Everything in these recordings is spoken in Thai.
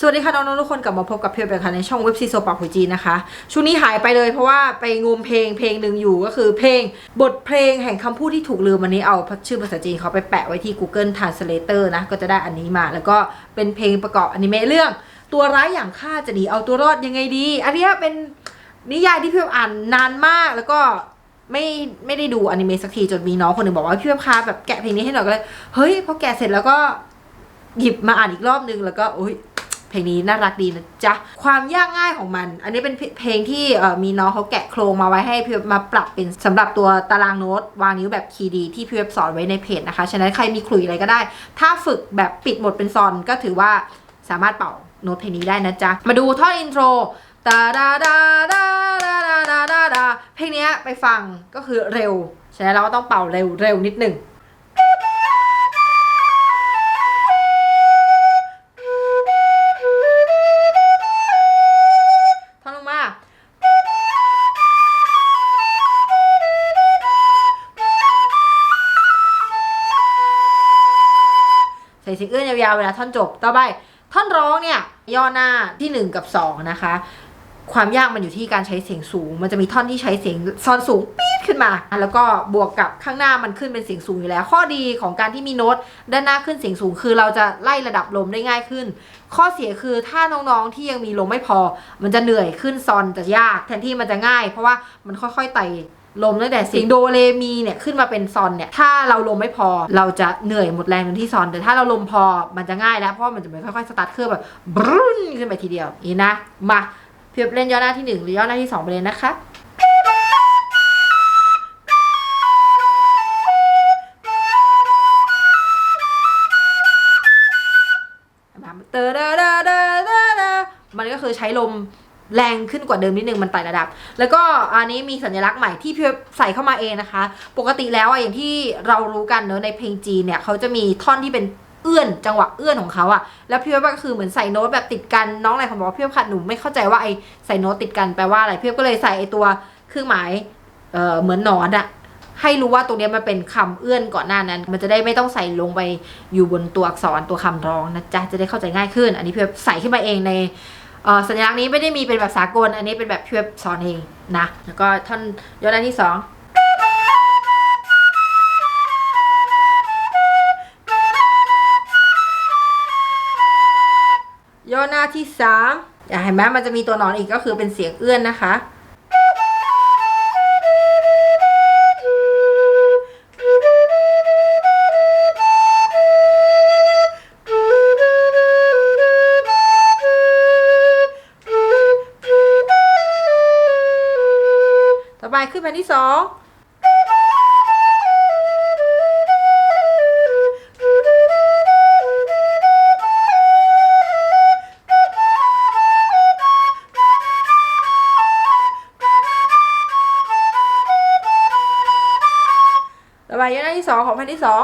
สวัสดีค่ะน้องๆทุกคนกลับมาพบกับเพียวเบลค่ะในช่องเว็บซีโซปากหุยจีนะคะ ช่วงนี้หายไปเลยเพราะว่าไปงมเพลงเพลงหนึ่งอยู่ก็คือเพลงบทเพลงแห่งคำพูดที่ถูกลืมวันนี้เอาชื่อภาษาจีนเขาไปแปะไว้ที่ Google Translator นะ ก็จะได้อันนี้มา แล้วก็เป็นเพลงประกอบอนิเมะเรื่อง ตัวร้ายอย่างข้าจะหนีเอาตัวรอดยังไงดี อันนี้เป็นนิยายที่เพียวอ่านนานมากแล้วก็ไม่ไม่ได้ดูอนิเมะสักทีจนมีน้องคนหนึ่งบอกว่าพี่เพียวคะแบบแกะเพลงนี้ให้หน่อยก็เลยเฮ้ยพอแกะเสร็จแล้วก็หยิบมาอ่านอีกรอบนึงแล้วก็โอ้ย เพลงนี้น่ารักดีนะจ๊ะ ความยากง่ายของมัน อันนี้เป็นเพลงที่มีน้องเขาแกะโครงมาไว้ให้มาปรับเป็นสำหรับตัวตารางโน้ต วางนิ้วแบบคีย์ดีที่พี่เว็บสอนไว้ในเพจนะคะ ฉะนั้นใครมีขลุ่ยอะไรก็ได้ ถ้าฝึกแบบปิดหมดเป็นซอนก็ถือว่าสามารถเป่าโน้ตเพลงนี้ได้นะจ๊ะ มาดูท่อนอินโทรตาดาดาดาดาดาดาดาเพลงนี้ไปฟังก็คือเร็ว ฉะนั้นเราก็ต้องเป่าเร็วเร็วนิดหนึ่ง ส่เสียงเอื้อนยาวๆเวลาท่อนจบ ต่อไป ท่อนร้องเนี่ยย่อหน้าที่ 1 กับ 2 นะคะ ความยากมันอยู่ที่การใช้เสียงสูง มันจะมีท่อนที่ใช้เสียงซอนสูงปี๊ดขึ้นมา แล้วก็บวกกับข้างหน้ามันขึ้นเป็นเสียงสูงอยู่แล้ว ข้อดีของการที่มีโน้ตด้านหน้าขึ้นเสียงสูง คือเราจะไล่ระดับลมได้ง่ายขึ้น ข้อเสียคือถ้าน้องๆที่ยังมีลมไม่พอ มันจะเหนื่อยขึ้นซอนจะยาก แทนที่มันจะง่าย เพราะว่ามันค่อยๆไต่ ลมตั้งแต่เสียงโดเรมีเนี่ยขึ้นมาเป็นซอนเนี่ยถ้าเราลมไม่พอเราจะเหนื่อยหมดแรงตรงที่ซอน แต่ถ้าเราลมพอมันจะง่ายแล้วเพราะมันจะเป็นค่อยๆสตาร์ทเครื่องแบบบรุนขึ้นไปทีเดียวนี่นะมาเพียบเล่นย่อหน้าที่หนึ่งหรือย่อหน้าที่สองไปเลยนะคะเตอเดอเดอเดอเดอเดอมันก็คือใช้ลม แรงขึ้นกว่าเดิมนิดนึงมันไต่ระดับ แล้วก็อันนี้มีสัญลักษณ์ใหม่ที่พี่ใส่เข้ามาเองนะคะ ปกติแล้วอะอย่างที่เรารู้กันเนอะในเพลงจีนเนี่ยเขาจะมีท่อนที่เป็นเอื้อนจังหวะเอื้อนของเขาอะแล้วพี่ว่าก็คือเหมือนใส่โน้ตแบบติดกันน้องอะไรเขาบอกว่าพี่ว่าค่ะหนูไม่เข้าใจว่าไอใส่โน้ตติดกันแปลว่าอะไรพี่ก็เลยใส่ไอตัวเครื่องหมายเอ่อเหมือนหนอนอะให้รู้ว่าตรงเนี้ยมันเป็นคำเอื้อนก่อนหน้านั้น มันจะได้ไม่ต้องใส่ลงไปอยู่บนตัวอักษรตัวคำร้องนะจ๊ะจะได้เข้าใจง่ายขึ้น อันนี้พี่ใส่ขึ้นมาเองใน สัญลักษณ์นี้ไม่ได้มีเป็นแบบสากล อันนี้เป็นแบบเพี่เว็บสอนเองนะ แล้วก็ท่อนย่อหน้าที่สองย่อหน้าที่สามอย่าเห็นไหมมันจะมีตัวหนอนอีกก็คือเป็นเสียงเอื้อนนะคะ ไปขึ้นแผ่นที่สองต่อไปย่อหน้าที่สองของแผ่นที่สอง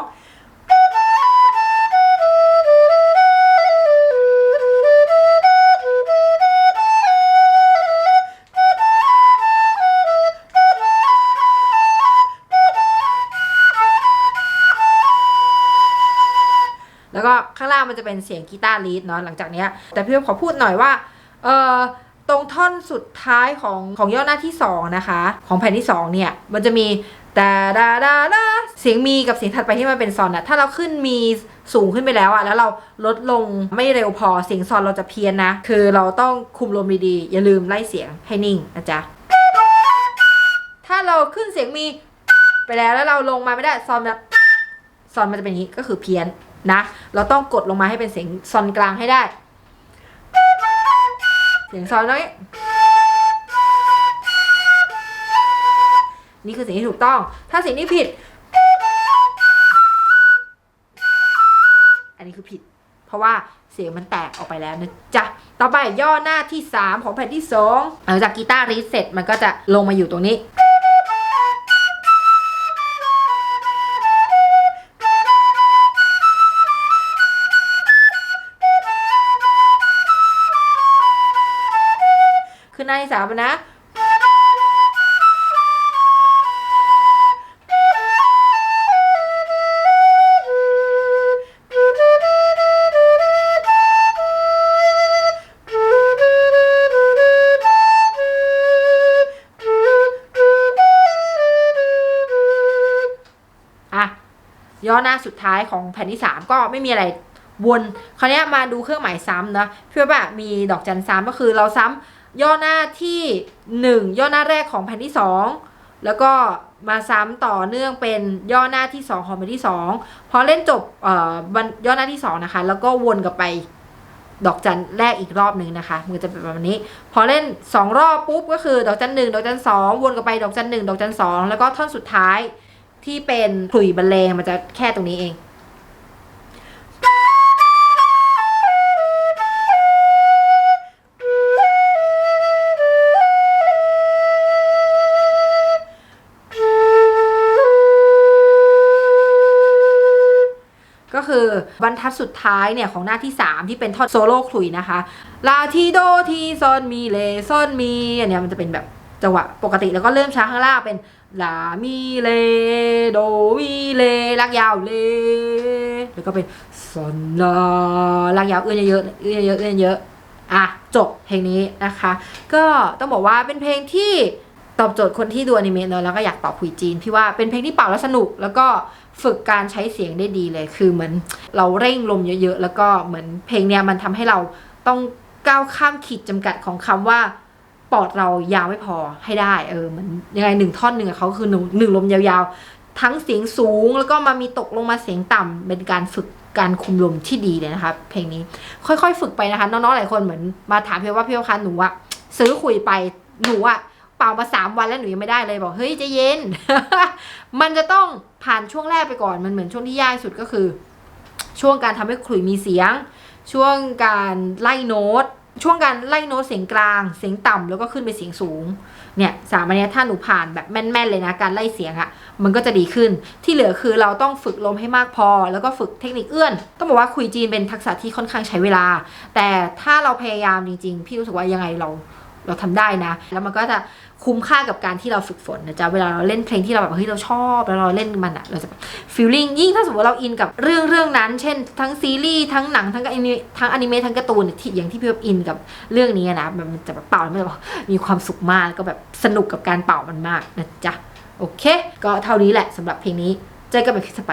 ข้างล่างมันจะเป็นเสียงกีตาร์ลีดเนาะหลังจากเนี้ยแต่พี่ขอพูดหน่อยว่าเออตรงท่อนสุดท้ายของของย่อหน้าที่สองนะคะ ของแผ่นที่สองเนี่ยมันจะมีดาดาดาดาเสียงมีกับเสียงถัดไปที่มันเป็นซอนอะถ้าเราขึ้นมีสูงขึ้นไปแล้วอะแล้วเราลดลงไม่เร็วพอเสียงซอนเราจะเพี้ยนนะ คือเราต้องคุมลมดีๆอย่าลืมไล่เสียงให้นิ่งนะจ๊ะถ้าเราขึ้นเสียงมี ไปแล้วแล้วเราลงมาไม่ได้ซอนแบบซอนมันจะเป็นอย่างนี้ก็คือเพี้ยน นะ เราต้องกดลงมาให้เป็นเสียงซอนกลางให้ได้ เสียงซอนน้อยนี่คือสิ่งที่ถูกต้อง ถ้าสิ่งที่ผิด อันนี้คือผิด เพราะว่าเสียงมันแตกออกไปแล้วนะจ๊ะ ต่อไปย่อหน้าที่ 3 ของแผ่นที่ 2 หลังจากกีตาร์รีเซ็ตมันก็จะลงมาอยู่ตรงนี้ สามนะย่อหน้าสุดท้ายของแผ่นที่ 3 ก็ไม่มีอะไรวนคราวนี้มาดูเครื่องหมายซ้ำนะเพื่อว่ามีดอกจันซ้ำก็คือเราซ้ำ ย่อหน้าที่ 1 ย่อหน้าแรกของแผ่นที่ 2 แล้วก็มาซ้ำต่อเนื่องเป็นย่อหน้าที่ 2 ของแผ่นที่ 2 พอเล่นจบย่อหน้าที่ 2 นะคะ แล้วก็วนกลับไปดอกจันแรกอีกรอบหนึ่งนะคะมันจะเป็นประมาณนี้ พอเล่น 2 รอบปุ๊บก็คือดอกจันหนึ่งดอกจันสองวนกลับไปดอกจันหนึ่งดอกจันสองแล้วก็ท่อนสุดท้ายที่เป็นขลุ่ยบรรเลงมันจะแค่ตรงนี้เอง บรรทัดสุดท้ายเนี่ยของหน้าที่ 3 ที่เป็นท่อนโซโล่ขลุยนะคะลาทีโดทีซอนมีเลซอนมีอันเนี้ยมันจะเป็นแบบจังหวะปกติแล้วก็เริ่มช้าข้างล่างเป็นลามีเลโดมีเลลากยาวเลแล้วก็เป็นซอนลาลากยาวเอื้อนเยอะๆเอื้อนเยอะๆเอื้อนเยอะๆอะจบเพลงนี้นะคะ ก็ต้องบอกว่าเป็นเพลงที่ ตอบโจทย์คนที่ดูอนิเมะเนอะแล้วก็อยากเป่าคุยจีน พี่ว่าเป็นเพลงที่เป่าแล้วสนุก แล้วก็ฝึกการใช้เสียงได้ดีเลย คือเหมือนเราเร่งลมเยอะๆ แล้วก็เหมือนเพลงเนี้ยมันทำให้เราต้องก้าวข้ามขีดจำกัดของคำว่าปอดเรายาวไม่พอให้ได้ เออเหมันยังไงหนึ่งท่อนหนึ่งเขาคือหนึ่งหนึ่งลมยาวๆ ทั้งเสียงสูงแล้วก็มามีตกลงมาเสียงต่ำเป็นการฝึกการคุมลมที่ดีเลยนะคะเพลงนี้ค่อยๆ ฝึกไปนะคะน้องๆหลายคนเหมือนมาถามพี่ว่าพี่ว่าคะหนูอะซื้อคุยไปหนูอะ เป่ามาสามวันแล้วหนูยังไม่ได้เลยบอกเฮ้ยจะเย็น มันจะต้องผ่านช่วงแรกไปก่อนมันเหมือนช่วงที่ยากสุดก็คือ ช่วงการทำให้ขลุ่ยมีเสียง ช่วงการไล่โน้ต ช่วงการไล่โน้ตเสียงกลาง เสียงต่ำแล้วก็ขึ้นไปเสียงสูงเนี่ยสามอันนี้ถ้าหนูผ่านแบบแม่นๆเลยนะการไล่เสียงอะมันก็จะดีขึ้น ที่เหลือคือเราต้องฝึกลมให้มากพอ แล้วก็ฝึกเทคนิคเอื้อน ต้องบอกว่าคุยจีนเป็นทักษะที่ค่อนข้างใช้เวลา แต่ถ้าเราพยายามจริงๆ พี่รู้สึกว่ายังไงเรา เราทำได้นะ แล้วมันก็จะคุ้มค่ากับการที่เราฝึกฝนนะจ๊ะเวลาเราเล่นเพลงที่เราแบบเฮ้ยเราชอบแล้วเราเล่นมันอะเราจะฟีลลิ่งยิ่งถ้าสมมติเราอินกับเรื่องเรื่องนั้น เช่น ทั้งซีรีส์ทั้งหนังทั้งอนิเมะทั้งอนิเมะทั้งการ์ตูนเนี่ยที่อย่างที่พี่แบบอินกับเรื่องนี้นะมันจะแบบเป่าแล้วมันจะมีความสุขมากแล้วก็แบบสนุกกับการเป่ามันมากนะจ๊ะโอเค ก็เท่านี้แหละสำหรับเพลงนี้เจอกันใหม่คลิปต่อไป